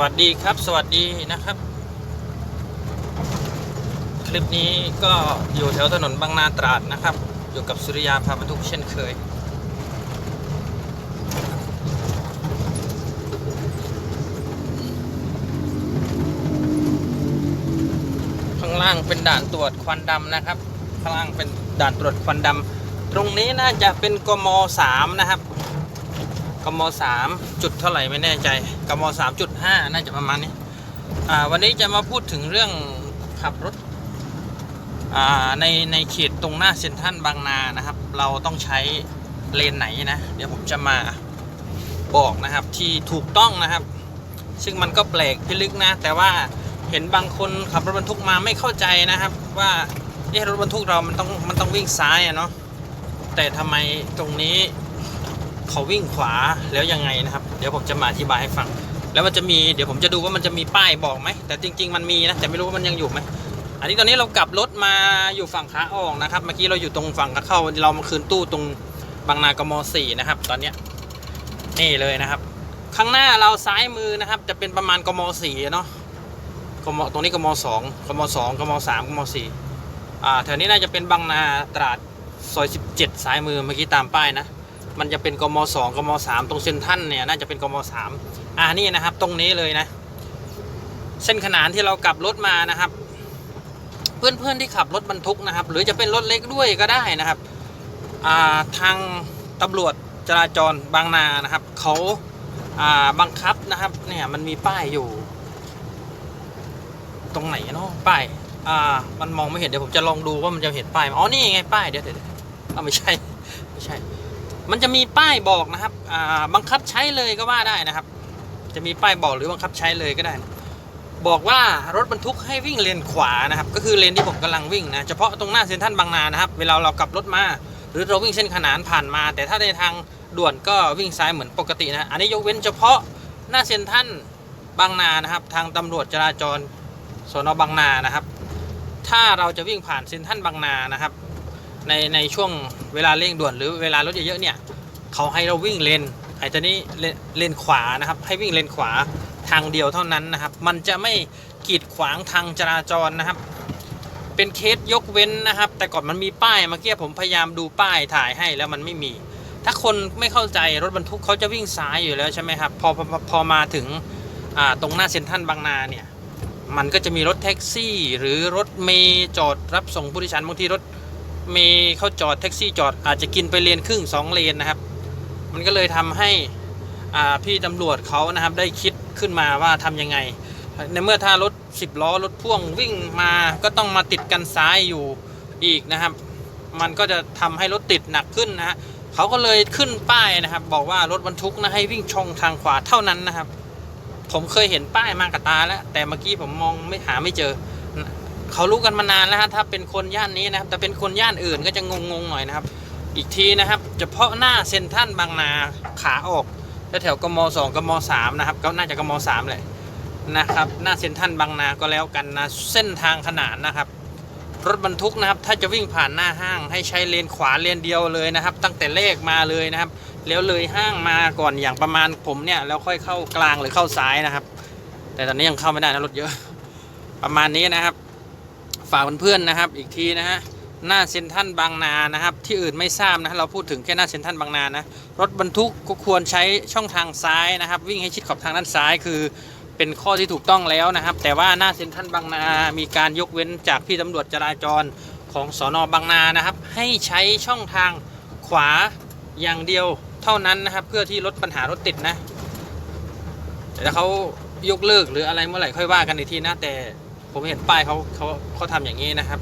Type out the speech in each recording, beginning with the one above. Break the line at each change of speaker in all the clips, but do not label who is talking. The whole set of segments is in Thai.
วัสดีครับสวัสดีนะครับ คลิปนี้ก็อยู่แถวถนนบางนาตราดนะครับ อยู่กับสุริยาพาบรรทุกเช่นเคย ข้างล่างเป็นด่านตรวจควันดำนะครับ ข้างล่างเป็นด่านตรวจควันดำตรงนี้น่าจะเป็นกมสามนะครับ กมสามจุดเท่าไหร่ไม่แน่ใจกมสามจุดห้าน่าจะประมาณนี้วันนี้จะมาพูดถึงเรื่องขับรถในในเขตตรงหน้าเซ็นทรัลบางนานะครับ เราต้องใช้เลนไหนนะ เดี๋ยวผมจะมาบอกนะครับที่ถูกต้องนะครับ ซึ่งมันก็แปลกพิลึกนะ แต่ว่าเห็นบางคนขับรถบรรทุกมาไม่เข้าใจนะครับ ว่าเอ๊ะรถบรรทุกเรามันต้องมันต้องวิ่งซ้ายอะเนาะแต่ทำไมตรงนี้ เขาวิ่งขวาแล้วยังไงนะครับ เดี๋ยวผมจะมาอธิบายให้ฟัง แล้วมันจะมีเดี๋ยวผมจะดูว่ามันจะมีป้ายบอกไหมแต่จริง ๆ มันมีนะแต่ไม่รู้ว่ามันยังอยู่ไหมอันนี้ตอนนี้เรากลับรถมาอยู่ฝั่งขาออกนะครับ เมื่อกี้เราอยู่ตรงฝั่งขาเข้าเรามาคืนตู้ตรงบางนากมสี่นะครับ ตอนเนี้ยนี่เลยนะครับ ข้างหน้าเราซ้ายมือนะครับ จะเป็นประมาณกมสี่เนาะกมตรงนี้กมสองกมสองกมสามกมสี่อ่าแถวนี้น่าจะเป็นบางนาตราดซอย17ซ้ายมือเมื่อกี้ตามป้ายนะ มันจะเป็นกมสองกมสามตรงเซ็นทรัลเนี่ยน่าจะเป็นกมสามอ่านี่นะครับตรงนี้เลยนะ เส้นขนานที่เรากลับรถมานะครับ เพื่อนๆที่ขับรถบรรทุกนะครับ หรือจะเป็นรถเล็กด้วยก็ได้นะครับอ่าทางตำรวจจราจรบางนานะครับเขาอ่าบังคับนะครับเนี่ยมันมีป้ายอยู่ ตรงไหนเนาะป้ายอ่ามันมองไม่เห็นเดี๋ยวผมจะลองดูว่ามันจะเห็นป้ายไหมอ๋อนี่ไงป้ายเดี๋ยวเดี๋ยวเดี๋ยวเอาไม่ใช่ไม่ใช่ มันจะมีป้ายบอกนะครับบังคับใช้เลยก็ว่าได้นะครับ จะมีป้ายบอกหรือบังคับใช้เลยก็ได้ บอกว่ารถบรรทุกให้วิ่งเลนขวานะครับ ก็คือเลนที่ผมกำลังวิ่งนะเฉพาะตรงหน้าเซ็นทรัลบางนานะครับ เวลาเรากลับรถมา หรือเราวิ่งเส้นขนานผ่านมา แต่ถ้าในทางด่วนก็วิ่งซ้ายเหมือนปกตินะอันนี้ยกเว้นเฉพาะหน้าเซ็นทรัลบางนานะครับ ทางตำรวจจราจรสนบางนานะครับ ถ้าเราจะวิ่งผ่านเซ็นทรัลบางนานะครับ ในในช่วงเวลาเร่งด่วนหรือเวลารถเยอะๆเนี่ยเขาให้เราวิ่งเลนไอ้ตัวนี้เลนเลนขวานะครับ ให้วิ่งเลนขวาทางเดียวเท่านั้นนะครับ มันจะไม่กีดขวางทางจราจรนะครับ เป็นเคสยกเว้นนะครับ แต่ก่อนมันมีป้ายเมื่อกี้ผมพยายามดูป้ายถ่ายให้แล้วมันไม่มี ถ้าคนไม่เข้าใจรถบรรทุกเขาจะวิ่งซ้ายอยู่แล้วใช่ไหมครับพอพอพอมาถึงตรงหน้าเซ็นทรัลบางนาเนี่ยมันก็จะมีรถแท็กซี่ หรือรถเมย์จอดรับส่งผู้โดยสารบางทีรถ มีเขาจอดแท็กซี่จอดอาจจะกินไปเลนครึ่งสองเลนนะครับ มันก็เลยทำให้อ่าพี่ตำรวจเขานะครับได้คิดขึ้นมาว่าทำยังไง ในเมื่อถ้ารถ 10 ล้อรถพ่วงวิ่งมาก็ต้องมาติดกันซ้ายอยู่อีกนะครับ มันก็จะทำให้รถติดหนักขึ้นนะฮะเขาก็เลยขึ้นป้ายนะครับ บอกว่ารถบรรทุกนะให้วิ่งช่องทางขวาเท่านั้นนะครับ ผมเคยเห็นป้ายมากับตาแล้ว แต่เมื่อกี้ผมมองไม่หาไม่เจอ เขารู้กันมานานแล้วฮะถ้าเป็นคนย่านนี้นะครับ แต่เป็นคนย่านอื่นก็จะงงๆหน่อยนะครับ อีกทีนะครับ เฉพาะหน้าเซ็นทรัลบางนาขาออกแถวกมสองกมสามนะครับ ก็น่าจะกมสามเลยนะครับ หน้าเซ็นทรัลบางนาก็แล้วกันนะ เส้นทางขนานนะครับ รถบรรทุกนะครับ ถ้าจะวิ่งผ่านหน้าห้าง ให้ใช้เลนขวาเลนเดียวเลยนะครับ ตั้งแต่เลขมาเลยนะครับ แล้วเลยห้างมาก่อนอย่างประมาณผมเนี่ย แล้วค่อยเข้ากลางหรือเข้าซ้ายนะครับ แต่ตอนนี้ยังเข้าไม่ได้นะรถเยอะ ประมาณนี้นะครับ ฝากเพื่อนๆนะครับ อีกทีนะฮะหน้าเซ็นทรัลบางนานะครับ ที่อื่นไม่ทราบนะเราพูดถึงแค่หน้าเซ็นทรัลบางนานะรถบรรทุกก็ควรใช้ช่องทางซ้ายนะครับ วิ่งให้ชิดขอบทางด้านซ้ายคือเป็นข้อที่ถูกต้องแล้วนะครับ แต่ว่าหน้าเซ็นทรัลบางนามีการยกเว้นจากพี่ตำรวจจราจรของสอนอบางนานะครับ ให้ใช้ช่องทางขวาอย่างเดียวเท่านั้นนะครับ เพื่อที่ลดปัญหารถติดนะแต่ถ้าเขายกเลิกหรืออะไรเมื่อไหร่ค่อยว่ากันอีกทีนะแต่ ผมเห็นป้ายเขาเขาเขาทำอย่างนี้นะครับ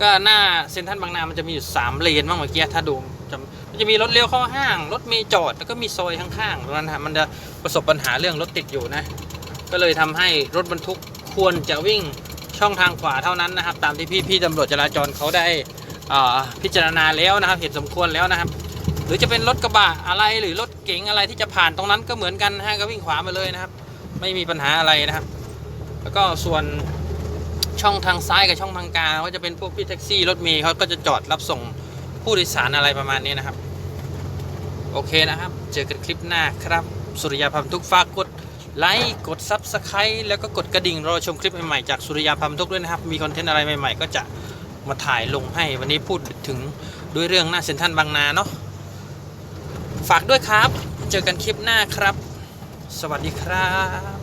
ก็หน้าเซ็นทรัลบางนามันจะมีอยู่สามเลนบ้างเมื่อกี้ถ้าดูจะมันจะมีรถเลี้ยวเข้าห้าง รถเมล์จอดแล้วก็มีซอยข้างๆตรงนั้นฮะมันจะประสบปัญหาเรื่องรถติดอยู่นะ ก็เลยทำให้รถบรรทุกควรจะวิ่งช่องทางขวาเท่านั้นนะครับ ตามที่พี่พี่ตำรวจจราจรเขาได้พิจารณาแล้วนะครับ เห็นสมควรแล้วนะครับ หรือจะเป็นรถกระบะอะไรหรือรถเก๋งอะไรที่จะผ่านตรงนั้นก็เหมือนกันฮะก็วิ่งขวามาเลยนะครับ ไม่มีปัญหาอะไรนะครับ แล้วก็ส่วน ช่องทางซ้ายกับช่องทางกลางก็จะเป็นพวกพี่แท็กซี่รถเมล์เขาก็จะจอดรับส่งผู้โดยสารอะไรประมาณนี้นะครับ โอเคนะครับ เจอกันคลิปหน้าครับ สุริยาพัมทุกฝากกดไลค์กด Subscribe แล้วก็กดกระดิ่งรอชมคลิปใหม่ๆจากสุริยาพามทุกด้วยนะครับ มีคอนเทนต์อะไรใหม่ๆ ก็จะมาถ่ายลงให้วันนี้พูดถึงด้วยเรื่องหน้าเซ็นทรัลบางนาเนาะฝากด้วยครับ เจอกันคลิปหน้าครับ สวัสดีครับ